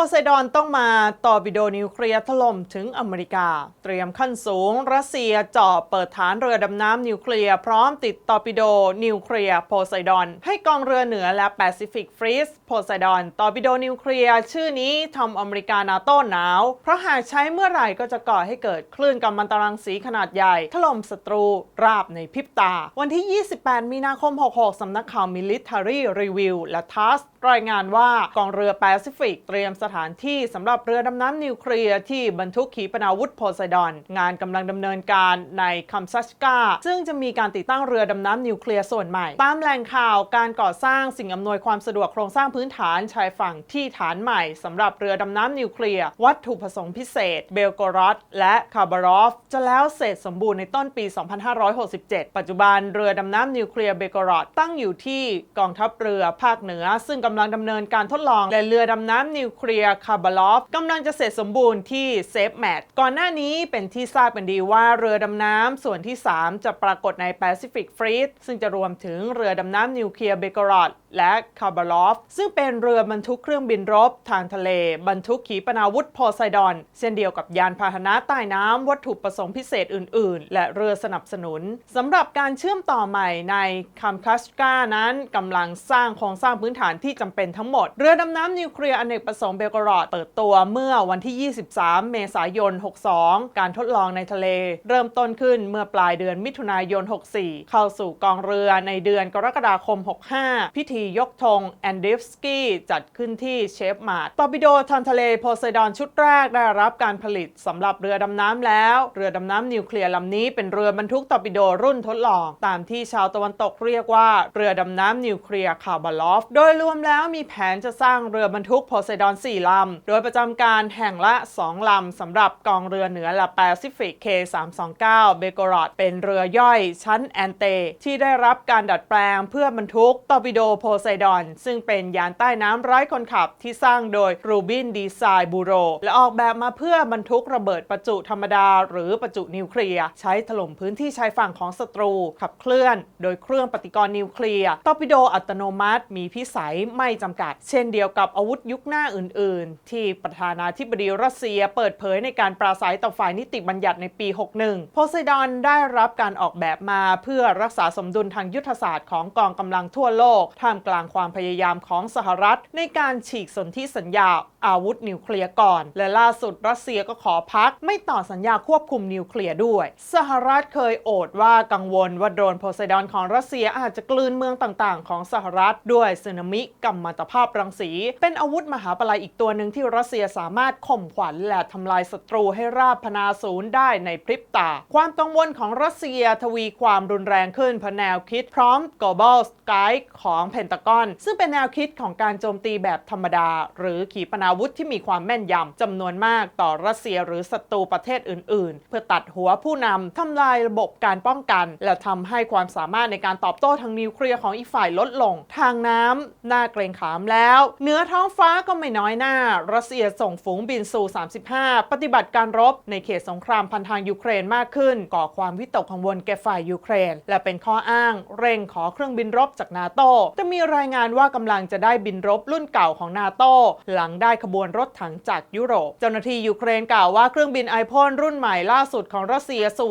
พไซดอนต้องมาต่อร์ปิโดนิวเคลียร์ถล่มถึงอเมริกา เตรียมขั้นสูง รัสเซียเจาะเปิดฐานเรือดำน้ำนิวเคลียร์พร้อมติดตอร์ปิโดนิวเคลียร์โพไซดอน ให้กองเรือเหนือและแปซิฟิกฟรีสโพไซดอนตอร์ปิโดนิวเคลียร์ชื่อนี้ทำอเมริกานาโต้หนาว เพราะหากใช้เมื่อไหร่ก็จะก่อให้เกิดคลื่นกัมมันตรังสีขนาดใหญ่ถล่มศัตรูราบในพริบตา วันที่ 28 มีนาคม 66สำนักข่าว Military Review และ TASS รายงานว่ากองเรือแปซิฟิกเตรียมสถานที่สำหรับเรือดำน้ำนิวเคลียร์ที่บรรทุกขีปนาวุธโพไซดอน งานกำลังดำเนินการในคัมซัชกาซึ่งจะมีการติดตั้งเรือดำน้ำนิวเคลียร์ส่วนใหม่ ตามแหล่งข่าวการก่อสร้างสิ่งอำนวยความสะดวกโครงสร้างพื้นฐานชายฝั่งที่ฐานใหม่สำหรับเรือดำน้ำนิวเคลียร์วัตถุประสงค์พิเศษ เบลโกรอดและคาบารอฟจะแล้วเสร็จสมบูรณ์ในต้นปี 2567 ปัจจุบันเรือดำน้ำนิวเคลียร์เบลโกรอดตั้งอยู่ที่กองทัพเรือภาคเหนือ ซึ่งกำลังดำเนินการทดลองและเรือดำน้ำนิวเคลียร์คาบาลอฟกำลังจะเสร็จสมบูรณ์ที่เซฟแมทก่อนหน้านี้เป็นที่ทราบกันดีว่าเรือดำน้ำส่วนที่ 3 จะปรากฏในแปซิฟิกฟรีดซึ่งจะรวมถึงเรือดำน้ำนิวเคลียร์เบกรอดและคาบาลอฟซึ่งเป็นเรือบรรทุกเครื่องบินรบทางทะเล บรรทุกขีปนาวุธโพไซดอน เช่นเดียวกับยานพาหนะใต้น้ำวัตถุประสงค์พิเศษอื่น ๆ และเรือสนับสนุนสำหรับการเชื่อมต่อใหม่ในคัมคัสกานั้นกำลังสร้างโครงสร้างพื้นฐานที่จำเป็นทั้งหมด เรือดำน้ำนิวเคลียร์อเนกประสงค์เบลกรอดเปิดตัวเมื่อวันที่ 23 เมษายน 62 การทดลองในทะเล เริ่มต้นขึ้นเมื่อปลายเดือนมิถุนายน 64 เข้าสู่กองเรือในเดือนกรกฎาคม 65 พิธียกธงแอนดิฟสกี้จัดขึ้นที่เชฟมาร์ตตอร์ปิโดทางทะเลโพไซดอนชุดแรกได้รับการผลิตสำหรับเรือดำน้ำแล้ว เรือดำน้ำนิวเคลียร์ลำนี้เป็นเรือบรรทุกตอร์ปิโดรุ่นทดลอง ตามที่ชาวตะวันตกเรียกว่าเรือดำน้ำนิวเคลียร์คาร์บาลอฟ โดยรวมแล้วแล้วมีแผนจะสร้างเรือบรรทุกโพไซดอน 4 ลำ โดยประจำการแห่งละ 2 ลำสำหรับกองเรือเหนือละแปซิฟิก K329 เบโกรอดเป็นเรือย่อยชั้นแอนเต ที่ได้รับการดัดแปลงเพื่อบรรทุกตอร์ปิโดโพไซดอน ซึ่งเป็นยานใต้น้ำไร้คนขับที่สร้างโดยรูบินดีไซน์บูโรและออกแบบมาเพื่อบรรทุกระเบิดประจุธรรมดา หรือประจุนิวเคลียร์ใช้ถล่มพื้นที่ชายฝั่งของศัตรู ขับเคลื่อน โดยเครื่องปฏิกรณ์นิวเคลียร์ตอร์ปิโดอัตโนมัติ มีพิสัยไม่จำกัด เช่นเดียวกับอาวุธยุคหน้าอื่น ๆ ที่ประธานาธิบดีรัสเซียเปิดเผยในการปราศัยต่อฝ่ายนิติบัญญัติในปี 61 โพไซดอนได้รับการออกแบบมาเพื่อรักษาสมดุลทางยุทธศาสตร์ของกองกำลังทั่วโลก ท่ามกลางความพยายามของสหรัฐ ในการฉีกสนธิสัญญาอาวุธนิวเคลียร์ก่อน และล่าสุดรัสเซียก็ขอพัก ไม่ต่อสัญญาควบคุมนิวเคลียร์ด้วย สหรัฐเคยโอดว่ากังวลว่าโดรนโพไซดอนของรัสเซียอาจจะกลืนเมืองต่าง ๆ ของสหรัฐด้วยสึนามิกัมมันตภาพรังสี เป็นอาวุธมหาปลัยอีกตัวหนึ่งที่รัสเซียสามารถข่มขวัญและทำลายศัตรูให้ราบพนาศูนย์ได้ในพริบตา ความกังวลของรัสเซียทวีความรุนแรงขึ้นเพราะแนวคิดพร้อม global sky ของเพนตากอน ซึ่งเป็นแนวคิดของการโจมตีแบบธรรมดา หรือขีปนาวุธที่มีความแม่นยำจำนวนมากต่อรัสเซียหรือศัตรูประเทศอื่น ๆ เพื่อตัดหัวผู้นำทำลายระบบการป้องกัน และทำให้ความสามารถในการตอบโต้ทางนิวเคลียร์ของอีกฝ่ายลดลง ทางน้ำน่าเกรงขามแล้วเหนือท้องฟ้าก็ไม่น้อยหน้า รัสเซียส่งฝูงบินซู 35 ปฏิบัติการรบในเขตสงครามพันทางยูเครนมากขึ้น ก่อความวิตกกังวลแก่ฝ่ายยูเครน และเป็นข้ออ้าง เร่งขอเครื่องบินรบจากนาโตแต่มีรายงานว่ากำลังจะได้บินรบรุ่นเก่าของนาโตหลังได้ขบวนรถถังจากยุโรป เจ้าหน้าที่ยูเครนกล่าวว่าเครื่องบินไอพ่นรุ่นใหม่ล่าสุดของรัสเซียซู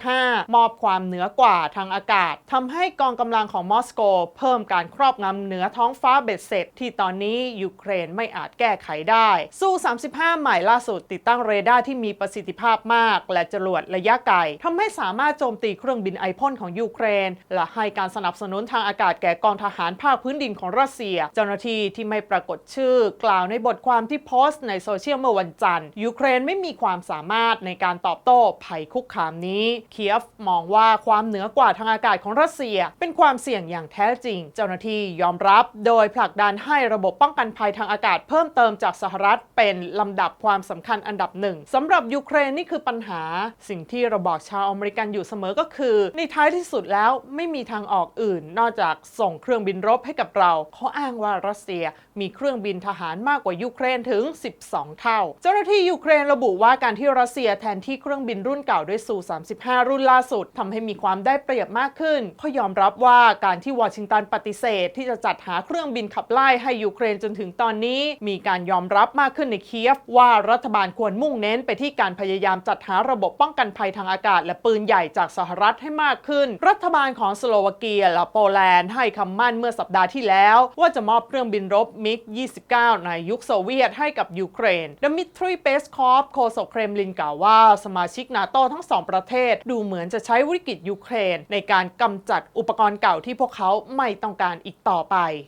35 มอบความเหนือกว่าทางอากาศทำให้กองกำลังของมอสโก เพิ่มการครอบงำเหนือท้องฟ้าเบ็ดเสร็จที่ตอนนี้ยูเครนไม่อาจแก้ไขได้ซู 35 ใหม่ล่าสุดติดตั้งเรดาร์ที่มีประสิทธิภาพมาก และจรวดระยะไกลทำให้สามารถโจมตีเครื่องบินไอพ่นของยูเครน และให้การสนับสนุนทางอากาศแก่กองทหารภาคพื้นดินของรัสเซีย เจ้าหน้าที่ที่ไม่ปรากฏชื่อ กล่าวในบทความที่โพสต์ในโซเชียลเมื่อวันจันทร์ยูเครนไม่มีความสามารถในการตอบโต้ภัยคุกคามนี้เคียฟมองว่าความเหนือกว่าทางอากาศของรัสเซีย เป็นความเสี่ยงอย่างแท้จริง เจ้าหน้าที่ยอมรับโดยผลักดันให้ระบบป้องกันภัยทางอากาศเพิ่มเติมจากสหรัฐเป็นลำดับความสำคัญอันดับหนึ่งสำหรับยูเครนนี่คือปัญหา สิ่งที่เราบอกชาวอเมริกันอยู่เสมอก็คือ ในท้ายที่สุดแล้วไม่มีทางออกอื่น นอกจากส่งเครื่องบินรบให้กับเราเขาอ้างว่ารัสเซียมีเครื่องบินทหารมากกว่ายูเครนถึง 12 เท่า เจ้าหน้าที่ยูเครนระบุว่าการที่รัสเซียแทนที่เครื่องบินรุ่นเก่าด้วยซู 35 รุ่นล่าสุดทำให้มีความได้เปรียบมากขึ้นเพรายอมรับว่าการที่วอชิงตันปฏิเสธที่จะจัดหาเครื่องบินขับไล่ให้ยูเครนจนถึงตอนนี้มีการยอมรับมากขึ้นในเคียฟ ว่ารัฐบาลควรมุ่งเน้นไปที่การพยายามจัดหาระบบป้องกันภัยทางอากาศ และปืนใหญ่จากสหรัฐให้มากขึ้น รัฐบาลของสโลวาเกียและโปแลนด์ให้คำมั่นเมื่อสัปดาห์ที่แล้ว ว่าจะมอบเครื่องบินรบมิก 29 ในยุคโซเวียตให้กับยูเครนดมิทรีเปสคอฟโฆษกเครมลินกล่าวว่า สมาชิกนาโตทั้งสองประเทศ ดูเหมือนจะใช้วิกฤตยูเครน ในการกำจัดอุปกรณ์เก่าที่พวกเขาไม่ต้องการอีกต่อไป